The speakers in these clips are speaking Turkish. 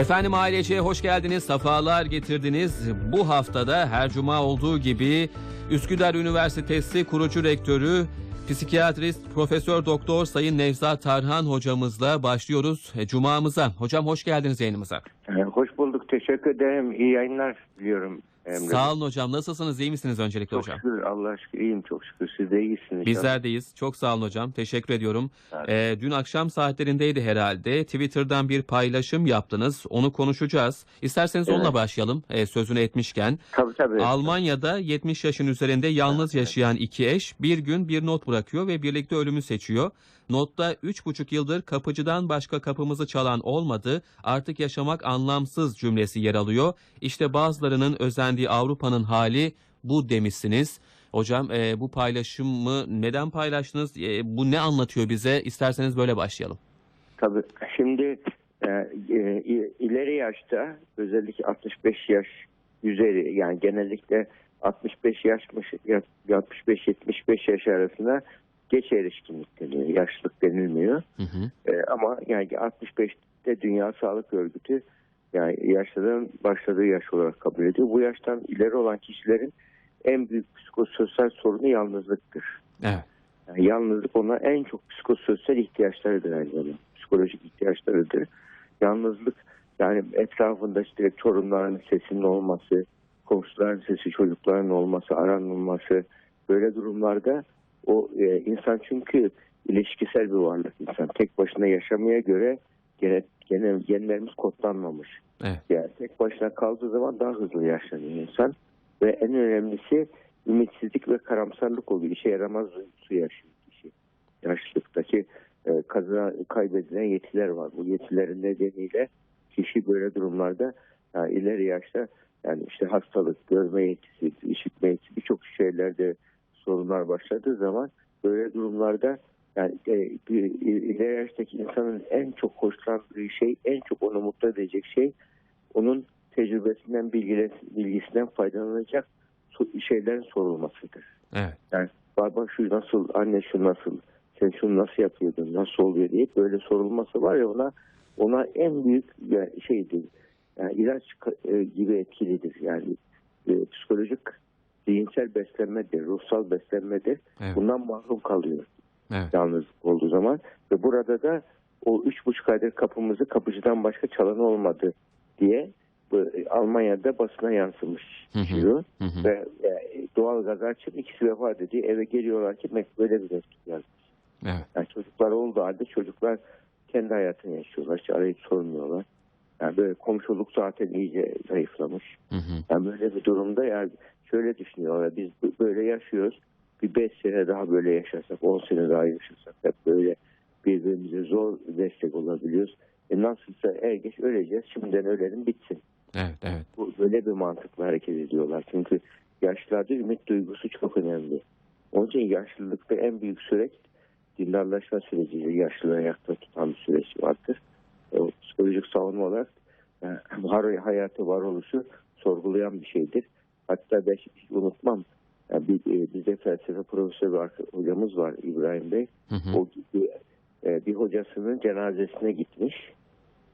Efendim ailece hoş geldiniz, sefalar getirdiniz. Bu haftada her cuma olduğu gibi Üsküdar Üniversitesi kurucu rektörü psikiyatrist Profesör Doktor Sayın Nevzat Tarhan hocamızla başlıyoruz e, cumamıza. Hocam hoş geldiniz yayınımıza. Ee, Hoş bulduk. Teşekkür ederim. İyi yayınlar diliyorum. Emre. Sağ olun hocam. Nasılsınız? İyi misiniz öncelikle Çok hocam? şükür. Allah aşkına iyiyim çok şükür. Siz de iyisiniz. Bizler deyiz. Çok sağ olun hocam. Teşekkür ediyorum. Evet. Ee, dün akşam saatlerindeydi herhalde. Twitter'dan bir paylaşım yaptınız. Onu konuşacağız. İsterseniz Evet. onunla başlayalım e, sözünü etmişken. Tabii tabii. Almanya'da 70 yaşın üzerinde yalnız yaşayan iki eş bir gün bir not bırakıyor ve birlikte ölümü seçiyor. Notta 3,5 yıldır kapıcıdan başka kapımızı çalan olmadı, artık yaşamak anlamsız cümlesi yer alıyor. İşte bazılarının özendiği Avrupa'nın hali bu demişsiniz. Hocam e, bu paylaşımı neden paylaştınız? E, bu ne anlatıyor bize? İsterseniz böyle başlayalım. Tabii. Şimdi e, e, ileri yaşta özellikle 65 yaş üzeri yani genellikle 65 yaşmış 65-75 yaş arasında geç erişkinlik deniyor. Yaşlılık denilmiyor. Hı hı. E, ama yani 65'te Dünya Sağlık Örgütü yani yaşların başladığı yaş olarak kabul ediyor. Bu yaştan ileri olan kişilerin en büyük psikososyal sorunu yalnızlıktır. Evet. Yani yalnızlık ona en çok psikososyal ihtiyaçlarıdır aynı zamanda. Psikolojik ihtiyaçlarıdır. Yalnızlık yani etrafında işte torunların sesinin olması, komşuların sesi, çocukların olması, aranılması böyle durumlarda o e, insan çünkü ilişkisel bir varlık insan. Tek başına yaşamaya göre gene, gene genlerimiz kodlanmamış. Evet. Yani tek başına kaldığı zaman daha hızlı yaşlanıyor insan. Ve en önemlisi ümitsizlik ve karamsarlık oluyor. İşe yaramaz duygusu yaşıyor kişi. Yaşlılıktaki e, kazı, kaybedilen yetiler var. Bu yetilerin nedeniyle kişi böyle durumlarda yani ileri yaşta yani işte hastalık, görme yetisi, işitme yetisi birçok şeylerde sorunlar başladığı zaman böyle durumlarda yani e, bir, ileri yaştaki insanın en çok hoşlandığı şey, en çok onu mutlu edecek şey onun tecrübesinden, bilgisinden faydalanacak şeylerin sorulmasıdır. Evet. Yani baba şu nasıl, anne şu nasıl, sen şunu nasıl yapıyordun, nasıl oluyor diye böyle sorulması var ya ona ona en büyük şeydir. Yani ilaç e, gibi etkilidir. Yani e, psikolojik, zihinsel beslenmedir, ruhsal beslenmedir. Evet. Bundan mahrum kalıyor Evet. yalnızlık olduğu zaman ve burada da o üç buçuk aydır kapımızı kapıcıdan başka çalanı olmadı diye bu, e, Almanya'da basına yansımış Hı hı. diyor. Hı hı. Ve e, doğal gaz açıp ikisi vefat ediyor. Eve geliyorlar ki mektup böyle bir mektup yazmış. Evet. Yani çocuklar olduğu halde çocuklar kendi hayatını yaşıyorlar. Hiç arayıp sormuyorlar. Yani böyle komşuluk zaten iyice zayıflamış. Hı hı. Yani böyle bir durumda yani şöyle düşünüyorlar. Biz böyle yaşıyoruz. Bir beş sene daha böyle yaşasak, on sene daha yaşasak hep böyle birbirimize zor destek olabiliyoruz. E nasılsa er geç öleceğiz. Şimdiden ölelim bitsin. Evet. Evet. Bu böyle bir mantıkla hareket ediyorlar. Çünkü yaşlarda ümit duygusu çok önemli. Onun için yaşlılıkta en büyük süreç dindarlaşma süreciyle yaşlılığı ayakta tutan bir süreç vardır. O psikolojik savunma olarak e, var, hayatı varoluşu sorgulayan bir şeydir. Hatta ben hiç unutmam. Yani bir, e, bizde felsefe profesörü arka- hocamız var İbrahim Bey. Hı hı. O bir, e, bir hocasının cenazesine gitmiş.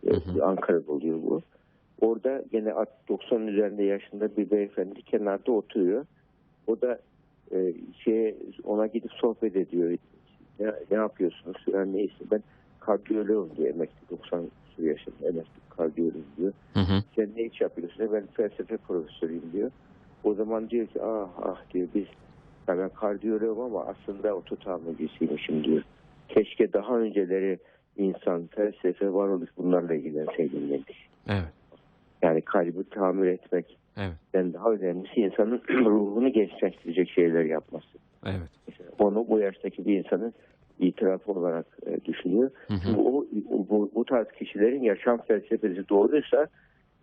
E, Hı hı. Ankara'da oluyor bu. Orada gene 90 üzerinde yaşında bir beyefendi kenarda oturuyor. O da e, şeye ona gidip sohbet ediyor. Ne, ne yapıyorsunuz? Yani neyse ben kardiyoloğum diyor emekli 90 küsur yaşında emekli kardiyoloğum diyor. Hı hı. Sen ne iş yapıyorsun? Ben felsefe profesörüyüm diyor. O zaman diyor ki ah ah diyor biz ya ben kardiyoloğum ama aslında oto tamircisiymişim diyor. Keşke daha önceleri insan, felsefe, varoluş bunlarla ilgilenseydim demiş. Evet. Yani kalbi tamir etmek Evet. ben daha önemlisi insanın ruhunu gençleştirecek şeyler yapması. Evet. Mesela onu bu yaştaki bir insanın itirafı olarak e, düşünüyor. Hı hı. O, bu, bu tarz kişilerin yaşam felsefesi doğruysa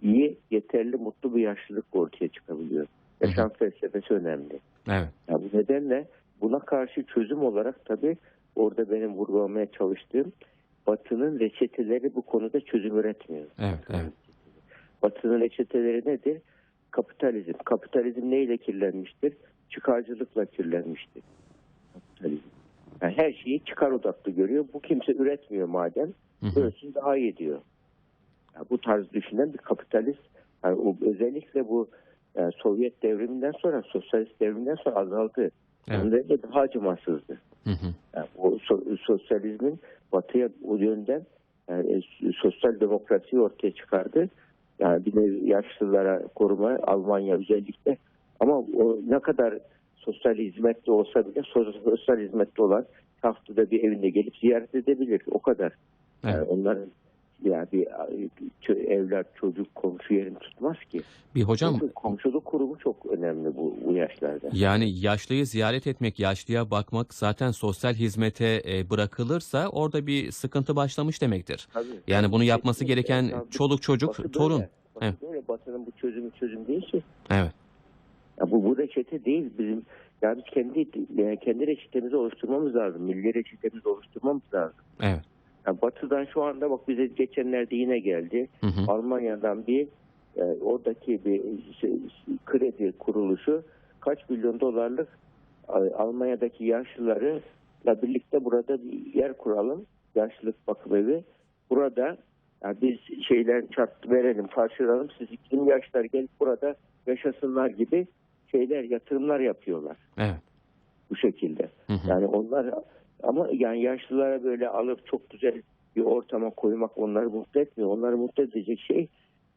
iyi, yeterli, mutlu bir yaşlılık ortaya çıkabiliyor. Yaşam felsefesi önemli. Evet. Ya bu nedenle buna karşı çözüm olarak tabii orada benim vurgulamaya çalıştığım Batı'nın reçeteleri bu konuda çözüm üretmiyor. Evet. Evet. Batı'nın reçeteleri nedir? Kapitalizm. Kapitalizm neyle kirlenmiştir? Çıkarcılıkla kirlenmiştir. Kapitalizm. Yani her şeyi çıkar odaklı görüyor. Bu kimse üretmiyor madem. Ölsün daha iyi diyor. Yani bu tarz düşünen bir kapitalist. Yani o, özellikle bu yani Sovyet devriminden sonra, sosyalist devriminden sonra azaldı. Evet. Ondan da daha acımasızdı. Hı hı. Yani o so- sosyalizmin batıya o yönden yani, e, sosyal demokrasiyi ortaya çıkardı. Yani bir de yaşlılara koruma Almanya özellikle ama o ne kadar sosyal hizmetli olsa bile so- sosyal hizmetli olan haftada bir evinde gelip ziyaret edebilir. O kadar. Yani Evet. onların yani bir evlat, çocuk, komşu yerini tutmaz ki. Bir hocam Çünkü komşuluk kurumu çok önemli bu, bu yaşlarda. yani yaşlıyı ziyaret etmek, yaşlıya bakmak zaten sosyal hizmete e, bırakılırsa orada bir sıkıntı başlamış demektir. Tabii. Yani bunu yapması gereken Yani çoluk çocuk, Batı torun. Böyle. Batı Evet. böyle. Batı'nın bu çözümü çözüm değil ki. Evet. Ya bu, bu reçete değil bizim. Yani kendi kendi reçetemizi oluşturmamız lazım. Milli reçetemizi oluşturmamız lazım. Evet. Yani batı'dan şu anda bak bize geçenlerde yine geldi. Hı hı. Almanya'dan bir e, oradaki bir şey, kredi kuruluşu kaç milyon dolarlık e, Almanya'daki yaşlılarla birlikte burada bir yer kuralım. Yaşlılık bakım evi. Burada yani biz şeyler çarptı verelim, karşılayalım. Siz iklim yaşlar gelip burada yaşasınlar gibi şeyler, yatırımlar yapıyorlar Evet. bu şekilde. Hı hı. Yani onlar ama yani yaşlılara böyle alıp çok güzel bir ortama koymak onları mutlu etmiyor. Onları mutlu edecek şey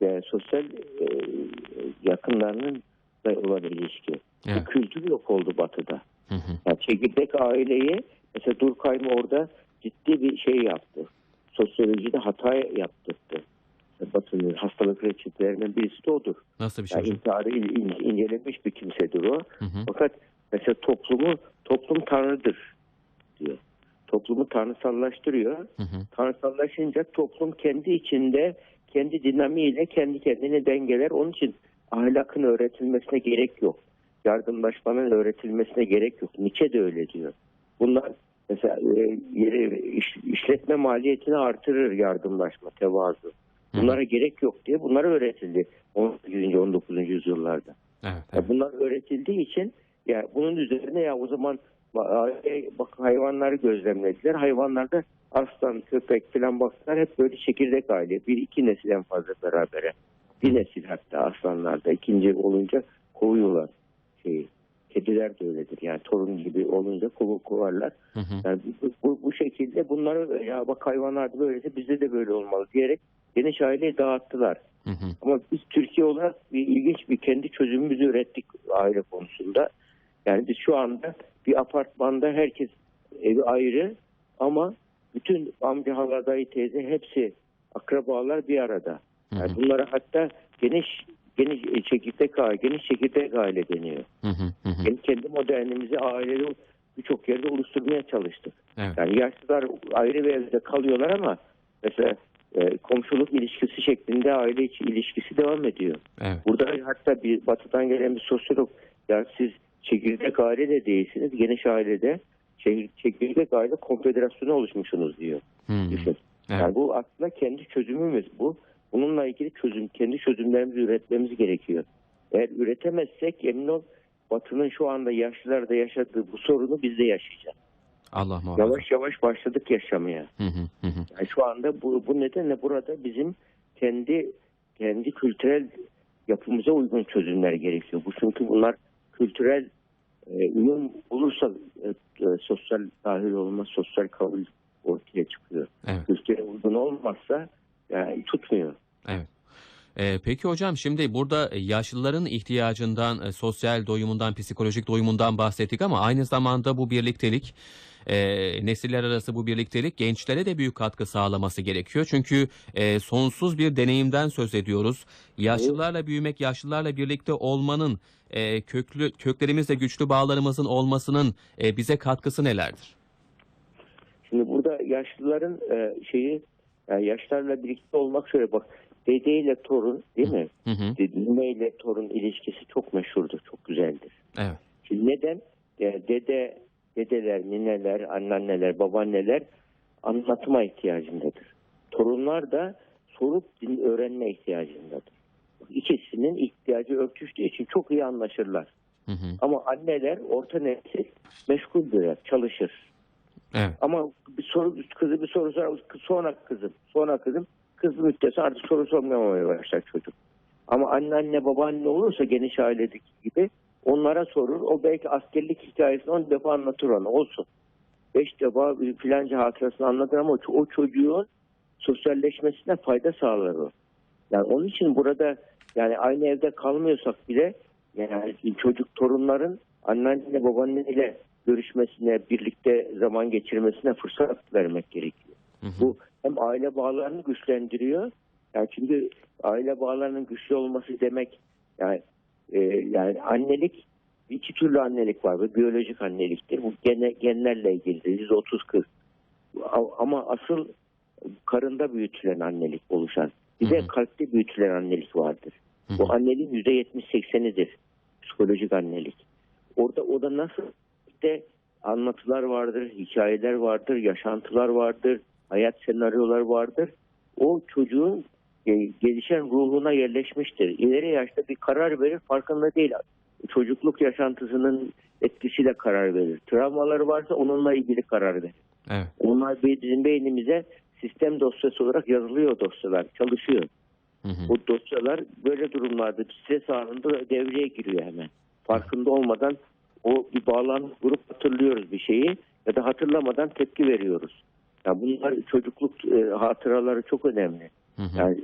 e, sosyal e, yakınlarının olan ilişki. Evet. Bu kültür yok oldu batıda. Hı hı. Yani çekirdek aileyi mesela Durkheim orada ciddi bir şey yaptı. Sosyolojide hata yaptırdı. Batı'nın hastalık reçetelerinden birisi de odur. Nasıl bir şey Yani intiharı in- in- incelemiş bir kimsedir o. Hı hı. Fakat mesela toplumu toplum tanrıdır diyor. Toplumu tanrısallaştırıyor. Hı hı. Tanrısallaşınca toplum kendi içinde kendi dinamiğiyle kendi kendini dengeler. Onun için ahlakın öğretilmesine gerek yok. Yardımlaşmanın öğretilmesine gerek yok. Nietzsche de öyle diyor. Bunlar mesela e, yeri, iş- işletme maliyetini artırır yardımlaşma, tevazu. Hı. Bunlara gerek yok diye bunlar öğretildi 18. 19. yüzyıllarda. Evet. Ya evet. bunlar öğretildiği için ya bunun üzerine ya o zaman bak hayvanları gözlemlediler. Hayvanlarda aslan, köpek falan baktılar hep böyle çekirdek aile. Bir iki nesil en fazla berabere. Bir nesil hatta aslanlarda. ikinci olunca kovuyorlar şeyi. Kediler de öyledir. Yani torun gibi olunca kovu kovarlar. Hı hı. Yani bu, bu, bu şekilde bunları ya bak hayvanlar da böyleyse bizde de böyle olmalı diyerek geniş aileyi dağıttılar. Hı hı. Ama biz Türkiye olarak bir ilginç bir kendi çözümümüzü ürettik aile konusunda. Yani biz şu anda bir apartmanda herkes evi ayrı ama bütün amca, hala, dayı, teyze hepsi akrabalar bir arada. Hı Yani hı. bunlara hatta geniş geniş e, çekirdek aile, geniş çekirdek aile deniyor. Hı hı. Hı hı. Yani kendi modernimizi ailede birçok yerde oluşturmaya çalıştık. Evet. Yani yaşlılar ayrı bir evde kalıyorlar ama mesela e, komşuluk ilişkisi şeklinde aile içi ilişkisi devam ediyor. Evet. Burada hatta bir batıdan gelen bir sosyolog ya siz çekirdek aile de değilsiniz geniş ailede çek- çekirdek aile konfederasyonu oluşmuşsunuz diyor. Hı. Düşün. Evet. Yani bu aslında kendi çözümümüz bu. Bununla ilgili çözüm, kendi çözümlerimizi üretmemiz gerekiyor. Eğer üretemezsek emin ol Batı'nın şu anda yaşlılarda yaşadığı bu sorunu biz de yaşayacağız. Allah muhafaza. Yavaş yavaş başladık yaşamaya. Hı hı. Hı hı. Yani şu anda bu, bu nedenle burada bizim kendi kendi kültürel yapımıza uygun çözümler gerekiyor. Bu çünkü bunlar kültürel e, uyum bulursa e, e, sosyal dahil olma, sosyal kabul ortaya çıkıyor. Evet. Kültüre uygun olmazsa yani tutmuyor. Evet. Ee, peki hocam şimdi burada e, yaşlıların ihtiyacından, e, sosyal doyumundan, psikolojik doyumundan bahsettik ama aynı zamanda bu birliktelik, e, nesiller arası bu birliktelik gençlere de büyük katkı sağlaması gerekiyor. Çünkü e, sonsuz bir deneyimden söz ediyoruz. Yaşlılarla büyümek, yaşlılarla birlikte olmanın, e, köklü köklerimizle güçlü bağlarımızın olmasının e, bize katkısı nelerdir? Şimdi burada yaşlıların e, şeyi yani yaşlarla birlikte olmak şöyle bak dede ile torun değil mi? Hı hı. Nene ile torun ilişkisi çok meşhurdur, çok güzeldir. Evet. Şimdi neden? Yani dede, dedeler, nineler, anneanneler, babaanneler anlatıma ihtiyacındadır. Torunlar da sorup din öğrenme ihtiyacındadır. İkisinin ihtiyacı örtüştüğü için çok iyi anlaşırlar. Hı hı. Ama anneler orta nesil meşguldür, çalışır. Evet. Ama bir soru kızı bir soru sorar, sonra kızım, sonra kızım kız bir müddet sonra artık soru sormamaya başlar çocuk. Ama anneanne babaanne olursa geniş ailedeki gibi onlara sorur. O belki askerlik hikayesini on defa anlatır ona olsun. Beş defa bir filanca hatırasını anlatır ama o, o çocuğun sosyalleşmesine fayda sağlar o. Yani onun için burada yani aynı evde kalmıyorsak bile yani çocuk torunların anneanne babaanneyle görüşmesine, birlikte zaman geçirmesine fırsat vermek gerekiyor. Hı hı. Bu hem aile bağlarını güçlendiriyor. Yani çünkü aile bağlarının güçlü olması demek yani e, yani annelik iki türlü annelik var. Bu biyolojik anneliktir. Bu gene, genlerle ilgilidir. 130 kız. Ama asıl karında büyütülen annelik oluşan. Bir de kalpte büyütülen annelik vardır. Hı hı. Bu anneliğin %70-80'idir. Psikolojik annelik. Orada o da nasıl de anlatılar vardır, hikayeler vardır, yaşantılar vardır, hayat senaryolar vardır. O çocuğun gelişen ruhuna yerleşmiştir. İleri yaşta bir karar verir, farkında değil. Çocukluk yaşantısının etkisiyle karar verir. Travmaları varsa onunla ilgili karar verir. Evet. Onlar bizim beynimize sistem dosyası olarak yazılıyor dosyalar, çalışıyor. Hı hı. Bu dosyalar böyle durumlarda stres anında devreye giriyor hemen. Farkında olmadan o bir bağlantı grup hatırlıyoruz bir şeyi ya da hatırlamadan tepki veriyoruz. Yani bunlar çocukluk e, hatıraları çok önemli. Hı hı. Yani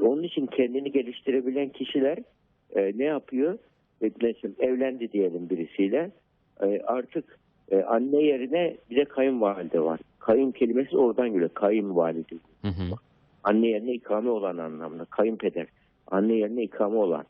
onun için kendini geliştirebilen kişiler e, ne yapıyor? E, Mesela evlendi diyelim birisiyle. E, artık e, anne yerine bir de kayınvalide var. Kayın kelimesi oradan geliyor. Kayınvalide. Hı hı. Anne yerine ikame olan anlamda. Kayınpeder. Anne yerine ikame olan.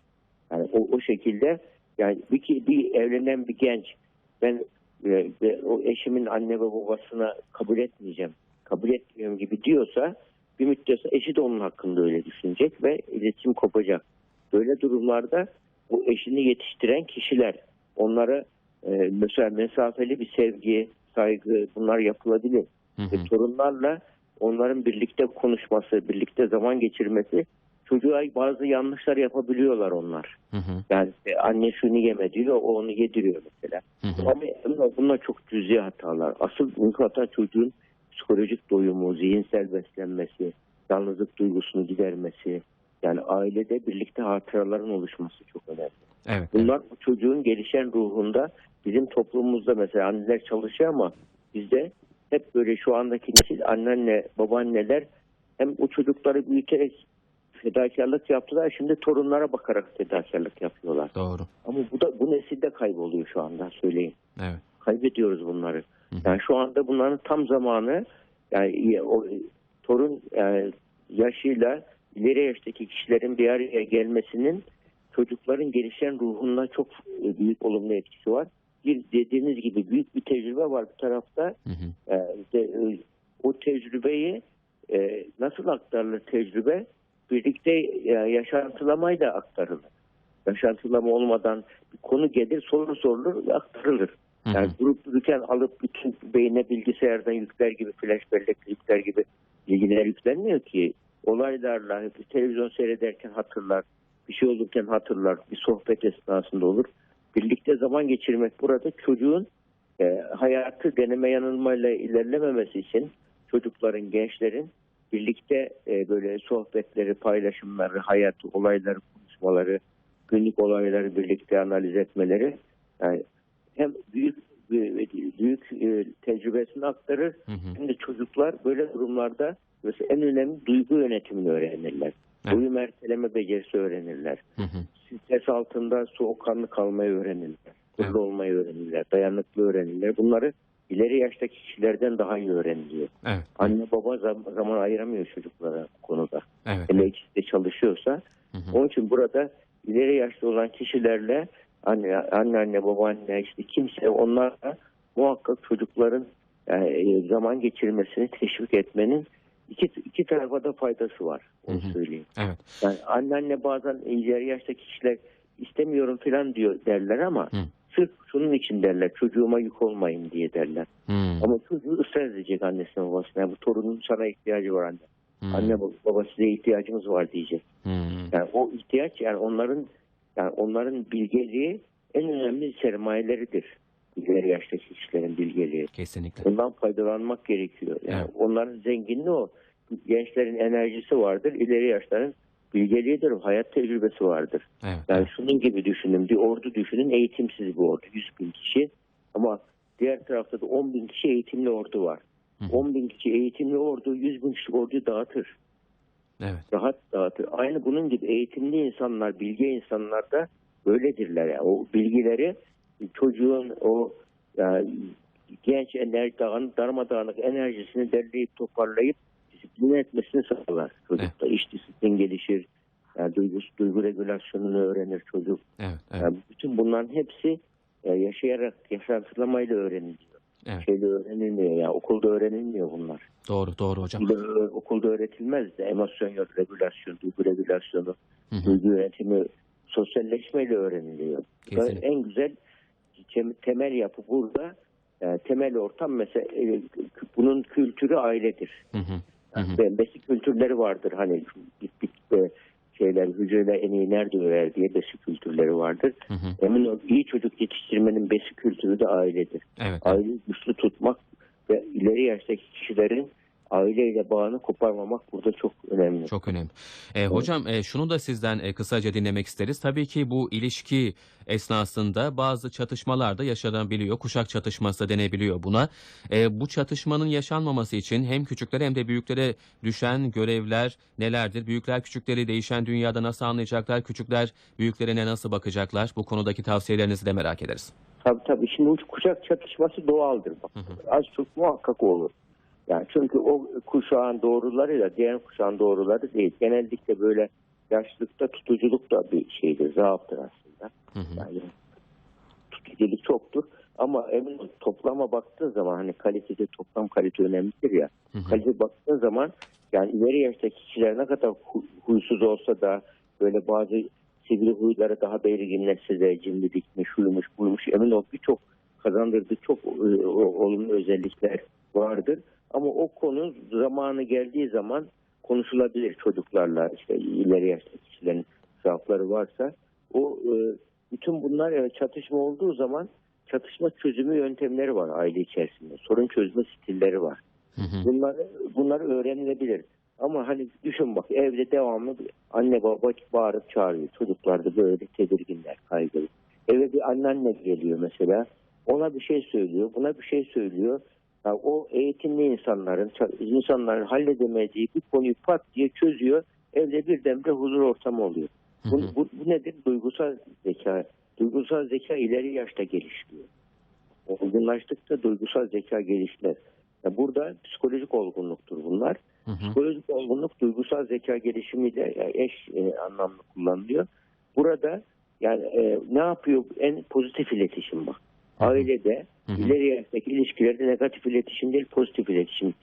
Yani o, o şekilde yani bir, bir evlenen bir genç ben e, o eşimin anne ve babasına kabul etmeyeceğim. Kabul etmiyorum gibi diyorsa bir müddet eşi de onun hakkında öyle düşünecek ve iletişim kopacak. Böyle durumlarda bu eşini yetiştiren kişiler onlara e, mesela mesafeli bir sevgi, saygı bunlar yapılabilir. Hı hı. Ve torunlarla onların birlikte konuşması, birlikte zaman geçirmesi çocuğa bazı yanlışlar yapabiliyorlar onlar. Hı hı. Yani e, anne şunu yeme diyor, o onu yediriyor mesela. Hı hı. Ama bunlar, bunlar çok cüzi hatalar. Asıl büyük hata çocuğun psikolojik doyumu, zihinsel beslenmesi, yalnızlık duygusunu gidermesi. Yani ailede birlikte hatıraların oluşması çok önemli. Evet. Bunlar bu çocuğun gelişen ruhunda bizim toplumumuzda mesela anneler çalışıyor ama bizde hep böyle şu andaki nesil anneanne, babaanneler hem o çocukları büyüterek fedakarlık yaptılar. Şimdi torunlara bakarak fedakarlık yapıyorlar. Doğru. Ama bu da bu nesilde kayboluyor şu anda söyleyeyim. Evet. Kaybediyoruz bunları. Yani şu anda bunların tam zamanı yani o torun yani yaşıyla ileri yaştaki kişilerin bir araya gelmesinin çocukların gelişen ruhuna çok e, büyük olumlu etkisi var. Bir dediğiniz gibi büyük bir tecrübe var bir tarafta. Hı hı. Ee, de, e, o tecrübeyi e, nasıl aktarılır tecrübe? Birlikte e, yaşantılamayla aktarılır. Yaşantılama olmadan bir konu gelir, soru sorulur ve aktarılır. Yani durup dururken alıp bütün beyne bilgisayardan yükler gibi, flash bellek yükler gibi bilgiler yüklenmiyor ki. Olaylarla bir televizyon seyrederken hatırlar, bir şey olurken hatırlar, bir sohbet esnasında olur. Birlikte zaman geçirmek burada çocuğun e, hayatı deneme yanılmayla ilerlememesi için çocukların, gençlerin birlikte e, böyle sohbetleri, paylaşımları, hayat olayları, konuşmaları, günlük olayları birlikte analiz etmeleri yani hem büyük büyük, büyük e, tecrübesini aktarır Hı hı. hem de çocuklar böyle durumlarda mesela en önemli duygu yönetimini öğrenirler. Evet. Uyum erteleme becerisi öğrenirler. Hı hı. Stres altında soğukkanlı kalmayı öğrenirler. Evet. olmayı öğrenirler. Dayanıklı öğrenirler. Bunları ileri yaştaki kişilerden daha iyi öğreniliyor. Evet. Anne baba zam- zaman ayıramıyor çocuklara bu konuda. Evet. Hele ikisi de çalışıyorsa. Hı hı. Onun için burada ileri yaşta olan kişilerle anne anne, anne baba anne işte kimse onlarla muhakkak çocukların yani e, zaman geçirmesini teşvik etmenin iki, iki tarafa da faydası var. Onu Hı hı. söyleyeyim. Evet. Yani anneanne bazen ileri yaştaki kişiler istemiyorum falan diyor derler ama Hı. sırf şunun için derler çocuğuma yük olmayın diye derler. Hı. Ama çocuğu ısrar edecek annesine babasına. Yani bu torunun sana ihtiyacı var anne. Hı. Anne baba size ihtiyacımız var diyecek. Hı. Yani o ihtiyaç yani onların yani onların bilgeliği en önemli sermayeleridir. İleri yaştaki kişilerin bilgeliği. Kesinlikle. Ondan faydalanmak gerekiyor. Yani Evet. onların zenginliği o. gençlerin enerjisi vardır. İleri yaşların bilgeliğidir, hayat tecrübesi vardır. Evet. Yani şunun gibi düşünün, bir ordu düşünün, eğitimsiz bir ordu, 100 bin kişi. Ama diğer tarafta da 10 bin kişi eğitimli ordu var. Hı. 10 bin kişi eğitimli ordu, 100 bin kişi orduyu dağıtır. Evet. Rahat dağıtır. Aynı bunun gibi eğitimli insanlar, bilge insanlar da böyledirler. Yani o bilgileri çocuğun o yani genç enerji dağın, darmadağınık enerjisini derleyip toparlayıp disipline etmesini sağlar çocukta. İş disiplin gelişir. Yani duygu, duygu regülasyonunu öğrenir çocuk. Evet. Evet. Yani bütün bunların hepsi e, yaşayarak, yaşantılamayla öğreniliyor. Evet. Şeyle öğrenilmiyor ya. Okulda öğrenilmiyor bunlar. Doğru. Doğru hocam. Bir ö- okulda öğretilmez de emosyon regülasyon, duygu regülasyonu, duygu yönetimi sosyalleşmeyle öğreniliyor. Kesinlikle. En güzel tem- temel yapı burada. E, temel ortam mesela e, bunun kültürü ailedir. Hı hı. Hı hı. Besi kültürleri vardır. Hani gittik ve şeyler hücreler en iyi nerede öğrer diye besi kültürleri vardır. Hı hı. Emin ol iyi çocuk yetiştirmenin besi kültürü de ailedir. Evet. Aileyi güçlü tutmak ve ileri yaştaki kişilerin aileyle bağını koparmamak burada çok önemli. Çok önemli. E, hocam e, şunu da sizden e, kısaca dinlemek isteriz. Tabii ki bu ilişki esnasında bazı çatışmalar da yaşanabiliyor. Kuşak çatışması denebiliyor buna. E, bu çatışmanın yaşanmaması için hem küçüklere hem de büyüklere düşen görevler nelerdir? Büyükler küçükleri değişen dünyada nasıl anlayacaklar? Küçükler büyüklerine nasıl bakacaklar? Bu konudaki tavsiyelerinizi de merak ederiz. Tabii tabii. Şimdi kuşak çatışması doğaldır. Bak. Hı hı. Az çok muhakkak olur. Yani çünkü o kuşağın doğrularıyla diğer kuşağın doğruları değil. Genellikle böyle yaşlılıkta tutuculuk da bir şeydir, zaaftır aslında. Hı hı. Yani tutuculuk çoktur. Ama emin ol, toplama baktığın zaman hani kalitede toplam kalite önemlidir ya. Hı hı. Kalite baktığın zaman yani ileri yaştaki kişiler ne kadar hu- huysuz olsa da böyle bazı sivri huyları daha belirginleşse de cimrilikmiş, şuymuş, buymuş emin ol birçok kazandırdığı çok e, olumlu özellikler vardır. Ama o konu zamanı geldiği zaman konuşulabilir çocuklarla işte ileri yaştaki kişilerin zaafları varsa o e, bütün bunlar e, çatışma olduğu zaman çatışma çözümü yöntemleri var aile içerisinde. Sorun çözme stilleri var. Hı hı. Bunları bunları öğrenilebilir. Ama hani düşün bak evde devamlı anne baba bağırıp çağırıyor. Çocuklar da böyle tedirginler, kaygılı. Eve bir anneanne geliyor mesela. Ona bir şey söylüyor, buna bir şey söylüyor. Ya o eğitimli insanların, insanların halledemediği bir konuyu pat diye çözüyor. Evde birdenbire huzur ortamı oluyor. Bu, bu, bu nedir? Duygusal zeka. Duygusal zeka ileri yaşta gelişiyor. Olgunlaştıkça duygusal zeka gelişler. Ya burada psikolojik olgunluktur bunlar. Hı hı. Psikolojik olgunluk duygusal zeka gelişimiyle eş e, anlamlı kullanılıyor. Burada yani e, ne yapıyor? En pozitif iletişim bak. Ailede Hı hı. ileri yaştaki ilişkilerde negatif iletişim değil pozitif iletişim.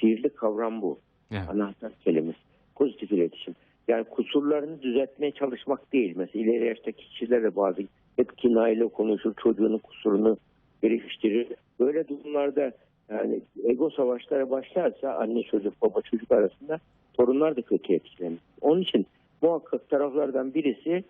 Sihirli kavram bu. Evet. Anahtar kelimesi. Pozitif iletişim. Yani kusurlarını düzeltmeye çalışmak değil. Mesela ileri yaştaki kişilerle bazı hep kinayla konuşur, çocuğunun kusurunu geliştirir. Böyle durumlarda yani ego savaşlara başlarsa anne çocuk, baba çocuk arasında torunlar da kötü etkilenir. Onun için muhakkak taraflardan birisi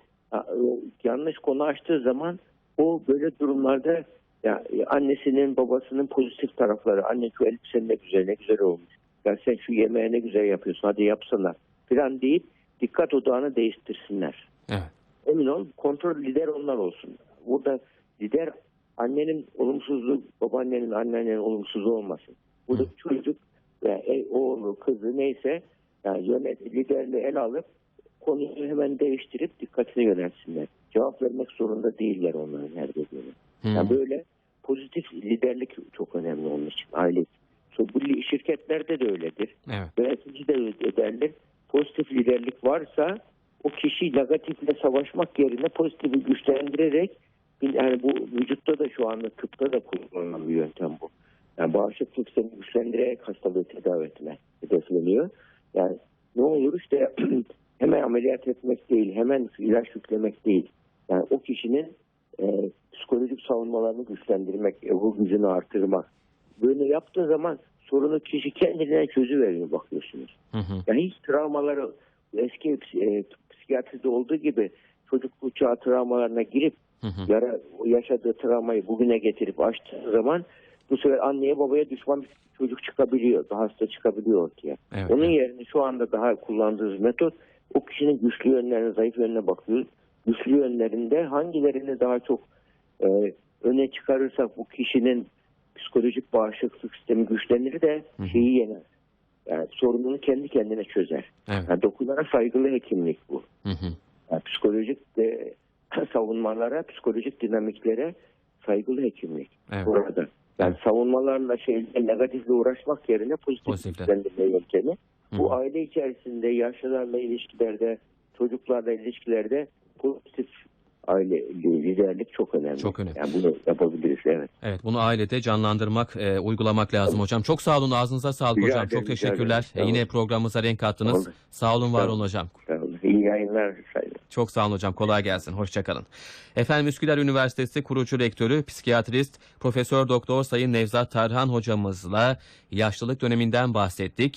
yanlış konu açtığı zaman o böyle durumlarda ya annesinin babasının pozitif tarafları anne şu elbisen ne güzel ne güzel olmuş. Ya sen şu yemeği ne güzel yapıyorsun hadi yapsana falan deyip dikkat odağını değiştirsinler. Evet. Emin ol kontrol lider onlar olsun. Burada lider annenin olumsuzluğu, babaannenin, anneannenin olumsuzluğu olmasın. Burada çocuk veya e, oğlu, kızı neyse yani yönet, liderliği el alıp konuyu hemen değiştirip dikkatini yöneltsinler. Cevap vermek zorunda değiller onların her dediğine. Hı. Yani böyle pozitif liderlik çok önemli onun için. Aile. So, Bu şirketlerde de öyledir. Evet. Yönetici de öyle derler. Pozitif liderlik varsa o kişi negatifle savaşmak yerine pozitifi güçlendirerek yani bu vücutta da şu anda tıpta da kullanılan bir yöntem bu. Yani bağışıklık sistemini güçlendirerek hastalığı tedavi etme hedefleniyor. Yani ne olur işte hemen ameliyat etmek değil, hemen ilaç yüklemek değil. Yani o kişinin e, psikolojik savunmalarını güçlendirmek, ego gücünü artırmak. Böyle yaptığı zaman sorunu kişi kendine çözüveriyor bakıyorsunuz. Hı hı. Yani hiç travmaları eski e, psikiyatride olduğu gibi çocukluk çağı travmalarına girip Hı hı. yara, yaşadığı travmayı bugüne getirip açtığı zaman bu sefer anneye babaya düşman çocuk çıkabiliyor. Hasta çıkabiliyor ortaya. Evet. Onun yerine şu anda daha kullandığımız metot o kişinin güçlü yönlerine, zayıf yönüne bakıyoruz. Güçlü yönlerinde hangilerini daha çok e, öne çıkarırsak bu kişinin psikolojik bağışıklık sistemi güçlenir de şeyi yener. Yani sorununu kendi kendine çözer. Evet. Yani dokulara saygılı hekimlik bu. Hı hı. Yani psikolojik e, savunmalara, psikolojik dinamiklere saygılı hekimlik Evet. burada. Yani savunmalarla şeyle negatifle uğraşmak yerine pozitif Pozitifle. güçlendirme yöntemi. Hı Bu aile içerisinde yaşlılarla ilişkilerde, çocuklarla ilişkilerde pozitif aile liderlik çok önemli. Çok önemli. Yani bunu yapabiliriz evet. Evet bunu ailede canlandırmak, e, uygulamak lazım hocam. Çok sağ olun ağzınıza sağlık Rica hocam. ederim, Çok teşekkürler. ederim. E, yine programımıza renk kattınız. Sağ olun. Sağ olun, var Sağ olun hocam. Olun. İyi yayınlar. Çok sağ olun hocam. Kolay gelsin. Hoşçakalın. Efendim Üsküdar Üniversitesi kurucu rektörü, psikiyatrist, Profesör Doktor Sayın Nevzat Tarhan hocamızla yaşlılık döneminden bahsettik.